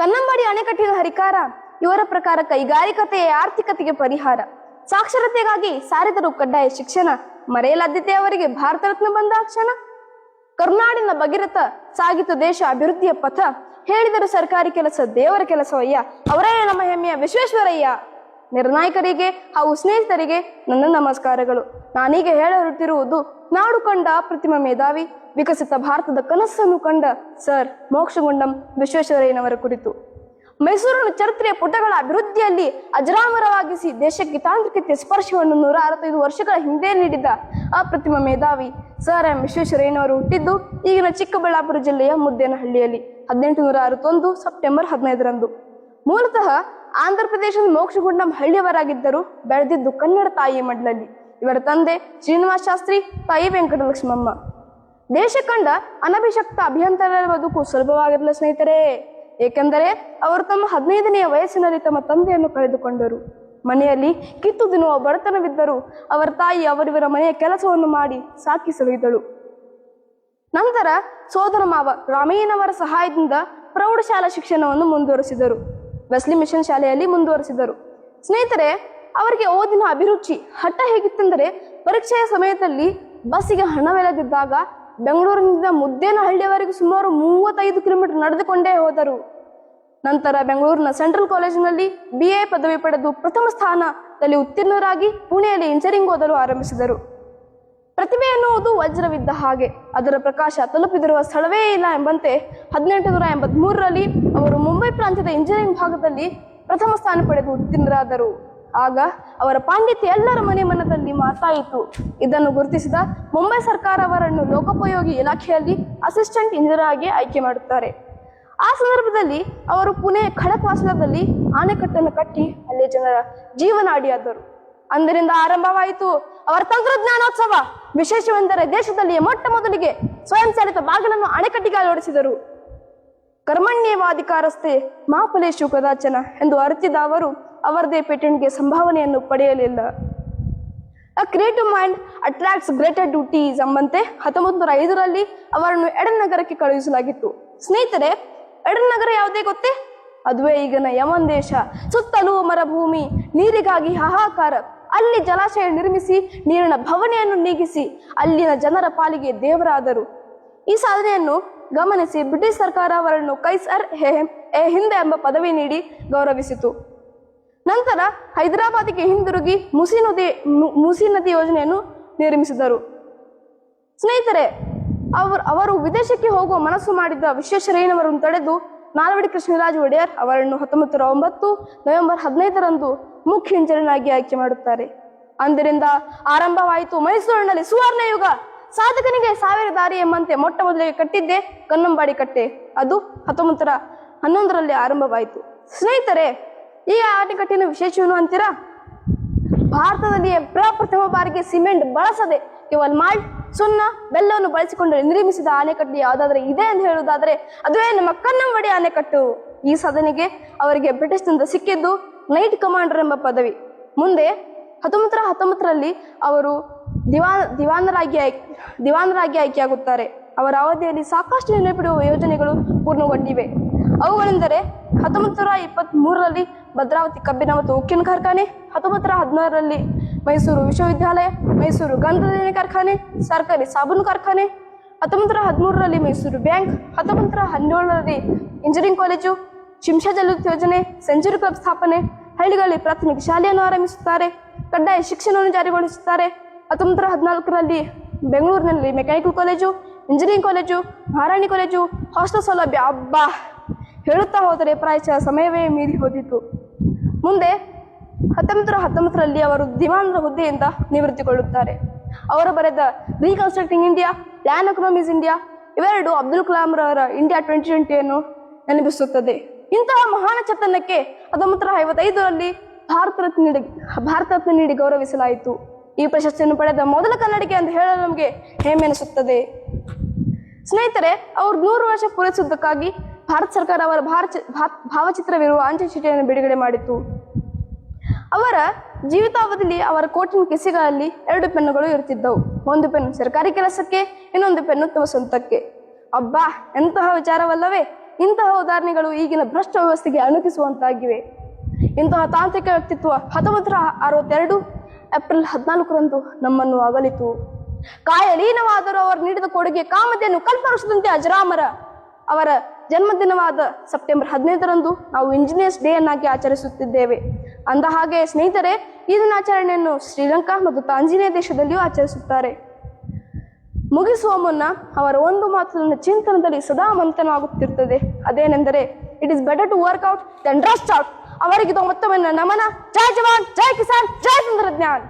ಕನ್ನಂಬಾಡಿ ಅಣೆಕಟ್ಟಿನ ಹರಿಕಾರ, ಇವರ ಪ್ರಕಾರ ಕೈಗಾರಿಕತೆಯ ಆರ್ಥಿಕತೆಗೆ ಪರಿಹಾರ. ಸಾಕ್ಷರತೆಗಾಗಿ ಸಾರಿದರು ಕಡ್ಡಾಯ ಶಿಕ್ಷಣ, ಮರೆಯಲಾದ್ಯತೆ ಅವರಿಗೆ ಭಾರತ ರತ್ನ ಬಂದ ಕ್ಷಣ. ಕರುನಾಡಿನ ಭಗೀರಥ ಸಾಗಿತು ದೇಶ ಅಭಿವೃದ್ಧಿಯ ಪಥ. ಹೇಳಿದರು ಸರ್ಕಾರಿ ಕೆಲಸ, ದೇವರ ಕೆಲಸವಯ್ಯ. ಅವರೇ ನಮ್ಮ ಹೆಮ್ಮೆಯ ವಿಶ್ವೇಶ್ವರಯ್ಯ. ನಿರ್ಣಾಯಕರಿಗೆ ಹಾಗೂ ಸ್ನೇಹಿತರಿಗೆ ನನ್ನ ನಮಸ್ಕಾರಗಳು. ನಾನೀಗ ಹೇಳ ಹೊರಟಿರುವುದು ನಾಡು ಕಂಡ ಪ್ರತಿಮ ಮೇಧಾವಿ, ವಿಕಸಿತ ಭಾರತದ ಕನಸನ್ನು ಕಂಡ ಸರ್ ಮೋಕ್ಷಗುಂಡಂ ವಿಶ್ವೇಶ್ವರಯ್ಯನವರ ಕುರಿತು. ಮೈಸೂರಿನ ಚರಿತ್ರೆಯ ಪುಟಗಳ ಅಭಿವೃದ್ಧಿಯಲ್ಲಿ ಅಜರಾಮರವಾಗಿಸಿ ದೇಶಕ್ಕೆ ತಾಂತ್ರಿಕತೆ ಸ್ಪರ್ಶವನ್ನು ನೂರ ಅರವತ್ತೈದು ವರ್ಷಗಳ ಹಿಂದೆ ನೀಡಿದ ಅಪ್ರತಿಮ ಮೇಧಾವಿ ಸರ್ ಎಂ ವಿಶ್ವೇಶ್ವರಯ್ಯನವರು ಹುಟ್ಟಿದ್ದು ಈಗಿನ ಚಿಕ್ಕಬಳ್ಳಾಪುರ ಜಿಲ್ಲೆಯ ಮುದ್ದೇನಹಳ್ಳಿಯಲ್ಲಿ, ಹದಿನೆಂಟು ನೂರ ಅರವತ್ತೊಂದು ಸೆಪ್ಟೆಂಬರ್ ಹದಿನೈದರಂದು. ಮೂಲತಃ ಆಂಧ್ರ ಪ್ರದೇಶದ ಮೋಕ್ಷಗುಂಡಂ ಹಳ್ಳಿಯವರಾಗಿದ್ದರು. ಬೆಳೆದಿದ್ದು ಕನ್ನಡ ತಾಯಿ ಮಡ್ಲಲ್ಲಿ. ಇವರ ತಂದೆ ಶ್ರೀನಿವಾಸ ಶಾಸ್ತ್ರಿ, ತಾಯಿ ವೆಂಕಟಲಕ್ಷ್ಮಮ್ಮ. ದೇಶ ಕಂಡ ಅನಭಿಷಕ್ತ ಅಭಿಯಂತರ ಬದುಕು ಸುಲಭವಾಗಿರಲಿಲ್ಲ ಸ್ನೇಹಿತರೆ. ಏಕೆಂದರೆ ಅವರು ತಮ್ಮ ಹದಿನೈದನೆಯ ವಯಸ್ಸಿನಲ್ಲಿ ತಮ್ಮ ತಂದೆಯನ್ನು ಕಳೆದುಕೊಂಡರು. ಮನೆಯಲ್ಲಿ ಕಿತ್ತು ತಿನ್ನುವ ಬಡತನವಿದ್ದರೂ ಅವರ ತಾಯಿ ಅವರಿವರ ಮನೆಯ ಕೆಲಸವನ್ನು ಮಾಡಿ ಸಾಕಿ ಸಲಹಿದಳು ನಂತರ ಸೋದರ ಮಾವ ರಾಮಯ್ಯನವರ ಸಹಾಯದಿಂದ ಪ್ರೌಢಶಾಲಾ ಶಿಕ್ಷಣವನ್ನು ಮುಂದುವರಿಸಿದರು. ವೆಸ್ಲಿ ಮಿಷನ್ ಶಾಲೆಯಲ್ಲಿ ಮುಂದುವರಿಸಿದರು. ಸ್ನೇಹಿತರೆ, ಅವರಿಗೆ ಓದಿನ ಅಭಿರುಚಿ ಹಠ ಹೇಗಿತ್ತೆಂದರೆ, ಪರೀಕ್ಷೆಯ ಸಮಯದಲ್ಲಿ ಬಸ್ಸಿಗೆ ಹಣವಿಲ್ಲದಿದ್ದಾಗ ಬೆಂಗಳೂರಿನಿಂದ ಮುದ್ದೇನಹಳ್ಳಿಯವರೆಗೆ ಸುಮಾರು ಮೂವತ್ತೈದು ಕಿಲೋಮೀಟರ್ ನಡೆದುಕೊಂಡೇ ಹೋದರು. ನಂತರ ಬೆಂಗಳೂರಿನ ಸೆಂಟ್ರಲ್ ಕಾಲೇಜಿನಲ್ಲಿ ಬಿ ಎ ಪದವಿ ಪಡೆದು ಪ್ರಥಮ ಸ್ಥಾನದಲ್ಲಿ ಉತ್ತೀರ್ಣರಾಗಿ ಪುಣೆಯಲ್ಲಿ ಇಂಜಿನಿಯರಿಂಗ್ ಓದಲು ಆರಂಭಿಸಿದರು. ಪ್ರತಿಭೆ ಎನ್ನುವುದು ವಜ್ರವಿದ್ದ ಹಾಗೆ. ಅದರ ಪ್ರಕಾಶ ತಲುಪಿದಿರುವ ಸ್ಥಳವೇ ಇಲ್ಲ ಎಂಬಂತೆ ಹದಿನೆಂಟು ನೂರ ಎಂಬತ್ಮೂರರಲ್ಲಿ ಅವರು ಮುಂಬೈ ಪ್ರಾಂತ್ಯದ ಇಂಜಿನಿಯರಿಂಗ್ ಭಾಗದಲ್ಲಿ ಪ್ರಥಮ ಸ್ಥಾನ ಪಡೆದು ಉತ್ತೀರ್ಣರಾದರು. ಆಗ ಅವರ ಪಾಂಡಿತ್ಯ ಎಲ್ಲರ ಮನೆ ಮನದಲ್ಲಿ ಮಾತಾಯಿತು. ಇದನ್ನು ಗುರುತಿಸಿದ ಮುಂಬೈ ಸರ್ಕಾರ ಅವರನ್ನು ಲೋಕೋಪಯೋಗಿ ಇಲಾಖೆಯಲ್ಲಿ ಅಸಿಸ್ಟೆಂಟ್ ಇಂಜಿನಿಯರ್ ಆಗಿ ಆಯ್ಕೆ ಮಾಡುತ್ತಾರೆ. ಆ ಸಂದರ್ಭದಲ್ಲಿ ಅವರು ಪುಣೆ ಖಡಕ್ವಾಸಲದಲ್ಲಿ ಆಣೆಕಟ್ಟನ್ನು ಕಟ್ಟಿ ಅಲ್ಲಿ ಜನರ ಜೀವನಾಡಿಯಾದರು. ಅಂದಿನಿಂದ ಆರಂಭವಾಯಿತು. ಅವರ ತಂತ್ರಜ್ಞಾನೋತ್ಸವ. ವಿಶೇಷವೆಂದರೆ ದೇಶದಲ್ಲಿಯೇ ಮೊಟ್ಟ ಮೊದಲಿಗೆ ಸ್ವಯಂ ಚಾಲಿತ ಬಾಗಿಲನ್ನು ಅಣೆಕಟ್ಟಿಗೆ ಅಳವಡಿಸಿದರು ಕರ್ಮಣ್ಯವಾಧಿಕಾರಸ್ಥೆ ಮಹಾಫಲೇಶು ಕದಾಚನ ಎಂದು ಅರಿತಿದ್ದ ಅವರು, ಅವರದೇ ಪೇಟೆಂಟ್ಗೆ ಸಂಭಾವನೆಯನ್ನು ಪಡೆಯಲಿಲ್ಲ. A creative mind attracts greater duties ಎಂಬಂತೆ ಹತ್ತೊಂಬತ್ತು ನೂರ ಐದರಲ್ಲಿ ಅವರನ್ನು ಎಡನ್ ನಗರಕ್ಕೆ ಕಳುಹಿಸಲಾಗಿತ್ತು. ಸ್ನೇಹಿತರೆ, ಎಡನ್ ನಗರ ಯಾವುದೇ ಗೊತ್ತೇ? ಅದುವೇ ಈಗಿನ ಯಮನ್ ದೇಶ. ಸುತ್ತಲೂ ಮರಭೂಮಿ, ನೀರಿಗಾಗಿ ಹಾಹಾಕಾರ. ಅಲ್ಲಿ ಜಲಾಶಯ ನಿರ್ಮಿಸಿ, ನೀರಿನ ಭವನೆಯನ್ನು ನೀಗಿಸಿ, ಅಲ್ಲಿನ ಜನರ ಪಾಲಿಗೆ ದೇವರಾದರು. ಈ ಸಾಧನೆಯನ್ನು ಗಮನಿಸಿ ಬ್ರಿಟಿಷ್ ಸರ್ಕಾರ ಅವರನ್ನು ಕೈಸರ್ ಎ ಹಿಂದೆ ಎಂಬ ಪದವಿ ನೀಡಿ ಗೌರವಿಸಿತು. ನಂತರ ಹೈದರಾಬಾದಿಗೆ ಹಿಂದಿರುಗಿ ಮುಸಿ ನದಿ ಮುಸಿ ನದಿ ಯೋಜನೆಯನ್ನು ನಿರ್ಮಿಸಿದರು. ಸ್ನೇಹಿತರೆ, ಅವರು ಅವರು ವಿದೇಶಕ್ಕೆ ಹೋಗುವ ಮನಸ್ಸು ಮಾಡಿದ್ದ ವಿಶ್ವೇಶ್ವರಯ್ಯನವರನ್ನು ತಡೆದು ನಾಲ್ವಡಿ ಕೃಷ್ಣರಾಜ ಒಡೆಯರ್ ಅವರನ್ನು ಹತ್ತೊಂಬತ್ತು ನೂರ ಒಂಬತ್ತು ನವೆಂಬರ್ ಹದಿನೈದರಂದು ಮುಖ್ಯ ಇಂಜಿನಿಯರ್ನಾಗಿ ಆಯ್ಕೆ ಮಾಡುತ್ತಾರೆ. ಅಂದರಿಂದ ಆರಂಭವಾಯಿತು ಮೈಸೂರಿನಲ್ಲಿ ಸುವರ್ಣ ಯುಗ. ಸಾಧಕನಿಗೆ ಸಾವಿರ ದಾರಿ ಎಂಬಂತೆ ಮೊಟ್ಟ ಮೊದಲಿಗೆ ಕಟ್ಟಿದ್ದೆ ಕನ್ನಂಬಾಡಿ ಕಟ್ಟೆ. ಅದು ಹತ್ತೊಂಬತ್ತರ ಹನ್ನೊಂದರಲ್ಲಿ ಆರಂಭವಾಯಿತು. ಸ್ನೇಹಿತರೆ, ಈ ಅಣೆಕಟ್ಟಿನ ವಿಶೇಷವೇನು ಅಂತೀರಾ? ಭಾರತದಲ್ಲಿಯೇ ಪ್ರಪ್ರಥಮ ಬಾರಿಗೆ ಸಿಮೆಂಟ್ ಬಳಸದೆ ಕೇವಲ ಮಾಲ್ಟ್ ಸುಣ್ಣ ಬೆಲ್ಲವನ್ನು ಬಳಸಿಕೊಂಡು ನಿರ್ಮಿಸಿದ ಅಣೆಕಟ್ಟು ಯಾವುದಾದ್ರೆ ಇದೆ ಅಂತ ಹೇಳುವುದಾದ್ರೆ ಅದುವೇ ನಮ್ಮ ಕನ್ನಂಬಡಿ ಅಣೆಕಟ್ಟು ಈ ಸಾಧನೆಗೆ ಅವರಿಗೆ ಬ್ರಿಟಿಷ್ನಿಂದ ಸಿಕ್ಕಿದ್ದು ನೈಟ್ ಕಮಾಂಡರ್ ಎಂಬ ಪದವಿ. ಮುಂದೆ ಹತ್ತೊಂಬತ್ತರ ಹತ್ತೊಂಬತ್ತರಲ್ಲಿ ಅವರು ದಿವಾನ್ ದಿವಾನರಾಗಿ ಆಯ್ಕೆ ದಿವಾನರಾಗಿ ಆಯ್ಕೆಯಾಗುತ್ತಾರೆ. ಅವರ ಅವಧಿಯಲ್ಲಿ ಸಾಕಷ್ಟು ನೆನಪಿಡುವ ಯೋಜನೆಗಳು ಪೂರ್ಣಗೊಂಡಿವೆ. ಅವುಗಳೆಂದರೆ ಹತ್ತೊಂಬತ್ತು ನೂರ ಇಪ್ಪತ್ತ್ ಮೂರರಲ್ಲಿ ಭದ್ರಾವತಿ ಕಬ್ಬಿನ ಮತ್ತು ಉಕ್ಕಿನ ಕಾರ್ಖಾನೆ, ಹತ್ತೊಂಬತ್ತರ ನೂರ ಹದಿನಾರರಲ್ಲಿ ಮೈಸೂರು ವಿಶ್ವವಿದ್ಯಾಲಯ, ಮೈಸೂರು ಗಂಧದ ಕಾರ್ಖಾನೆ, ಸರ್ಕಾರಿ ಸಾಬೂನು ಕಾರ್ಖಾನೆ ಹತ್ತೊಂಬತ್ತರ ಹದಿಮೂರರಲ್ಲಿ ಮೈಸೂರು ಬ್ಯಾಂಕ್ ಹತ್ತೊಂಬತ್ತರ ಹನ್ನೇಳರಲ್ಲಿ ಇಂಜಿನಿಯರಿಂಗ್ ಕಾಲೇಜು ಶಿಂಷಾ ಜಲವಿದ್ಯುತ್ ಯೋಜನೆ, ಸೆಂಚುರಿ ಕ್ಲಬ್ ಸ್ಥಾಪನೆ, ಹಳ್ಳಿಗಳಲ್ಲಿ ಪ್ರಾಥಮಿಕ ಶಾಲೆಯನ್ನು ಆರಂಭಿಸುತ್ತಾರೆ, ಕಡ್ಡಾಯ ಶಿಕ್ಷಣವನ್ನು ಜಾರಿಗೊಳಿಸುತ್ತಾರೆ ಹತ್ತೊಂಬತ್ತರ ಹದಿನಾಲ್ಕರಲ್ಲಿ ಬೆಂಗಳೂರಿನಲ್ಲಿ mechanical college, engineering college, Maharani college, hostel ಸೌಲಭ್ಯ, ಅಬ್ಬಾ! ಹೇಳುತ್ತಾ ಹೋದರೆ ಪ್ರಾಯಶಃ ಸಮಯವೇ ಮೀರಿ ಹೋದಿತು. ಮುಂದೆ ಹತ್ತೊಂಬತ್ತು ಹತ್ತೊಂಬತ್ತರಲ್ಲಿ ಅವರು ದಿವಾನರ ಹುದ್ದೆಯಿಂದ ನಿವೃತ್ತಿಗೊಳ್ಳುತ್ತಾರೆ. ಅವರು ಬರೆದ reconstructing India plan economies India ಇವೆರಡು ಅಬ್ದುಲ್ ಕಲಾಂ ರವರ ಇಂಡಿಯಾ ಟ್ವೆಂಟಿ ಟ್ವೆಂಟಿಯನ್ನು ನೆನಪಿಸುತ್ತದೆ. ಇಂತಹ ಮಹಾನ ಚೇತನಕ್ಕೆ ಹತ್ತೊಂಬತ್ತು ನೂರ ಐವತ್ತೈದರಲ್ಲಿ ಭಾರತ ರತ್ನ ನೀಡಿ, ಭಾರತ ರತ್ನ ನೀಡಿ ಗೌರವಿಸಲಾಯಿತು. ಈ ಪ್ರಶಸ್ತಿಯನ್ನು ಪಡೆದ ಮೊದಲ ಕನ್ನಡಿಗೆ ಅಂತ ಹೇಳಲು ನಮಗೆ ಹೆಮ್ಮೆ ಅನಿಸುತ್ತದೆ. ಸ್ನೇಹಿತರೆ, ಅವರು ನೂರು ವರ್ಷ ಪೂರೈಸುವುದಕ್ಕಾಗಿ ಭಾರತ ಸರ್ಕಾರ ಅವರ ಭಾರತ ಭಾವಚಿತ್ರವಿರುವ ಅಂಚೆ ಚೀಟಿಯನ್ನು ಬಿಡುಗಡೆ ಮಾಡಿತು. ಅವರ ಜೀವಿತಾವಧಿಯಲ್ಲಿ ಅವರ ಕೋಟಿನ ಕಿಸಿಗಳಲ್ಲಿ ಎರಡು ಪೆನ್ನುಗಳು ಇರುತ್ತಿದ್ದವು. ಒಂದು ಪೆನ್ನು ಸರ್ಕಾರಿ ಕೆಲಸಕ್ಕೆ, ಇನ್ನೊಂದು ಪೆನ್ನು ತಮ್ಮ ಸ್ವಂತಕ್ಕೆ. ಅಬ್ಬಾ, ಎಂತಹ ವಿಚಾರವಲ್ಲವೇ? ಇಂತಹ ಉದಾಹರಣೆಗಳು ಈಗಿನ ಭ್ರಷ್ಟ ವ್ಯವಸ್ಥೆಗೆ ಅಣುಕಿಸುವಂತಾಗಿವೆ. ಇಂತಹ ತಾಂತ್ರಿಕ ವ್ಯಕ್ತಿತ್ವ ಹತ್ತೊಂಬತ್ತರ ಅರವತ್ತೆರಡು ಏಪ್ರಿಲ್ ಹದಿನಾಲ್ಕರಂದು ನಮ್ಮನ್ನು ಅಗಲಿತು. ಕಾಯಲೀನವಾದರೂ ಅವರು ನೀಡಿದ ಕೊಡುಗೆ ಕಾಮತೆಯನ್ನು ಕಲ್ಪರಿಸದಂತೆ ಅಜರಾಮರ. ಅವರ ಜನ್ಮದಿನವಾದ ಸೆಪ್ಟೆಂಬರ್ ಹದಿನೈದರಂದು ನಾವು ಇಂಜಿನಿಯರ್ಸ್ ಡೇ ಅನ್ನಾಗಿ ಆಚರಿಸುತ್ತಿದ್ದೇವೆ. ಅಂದ ಹಾಗೆ ಸ್ನೇಹಿತರೆ, ಈ ದಿನಾಚರಣೆಯನ್ನು ಶ್ರೀಲಂಕಾ ಮತ್ತು ತಾಂಜಿನಿಯಾ ದೇಶದಲ್ಲಿಯೂ ಆಚರಿಸುತ್ತಾರೆ. ಮುಗಿಸುವ ಮುನ್ನ ಅವರ ಒಂದು ಮಾತು ಚಿಂತನದಲ್ಲಿ ಸದಾ ಮಂಥನವಾಗುತ್ತಿರ್ತದೆ ಅದೇನೆಂದರೆ it is better to work out then rust out ಅವರಿಗೆ ಮತ್ತೊಮ್ಮೆ ನಮನ. ಜೈ ಜವಾನ್, ಜೈ ಕಿಸಾನ್, ಜೈ ತಂತ್ರಜ್ಞಾನ್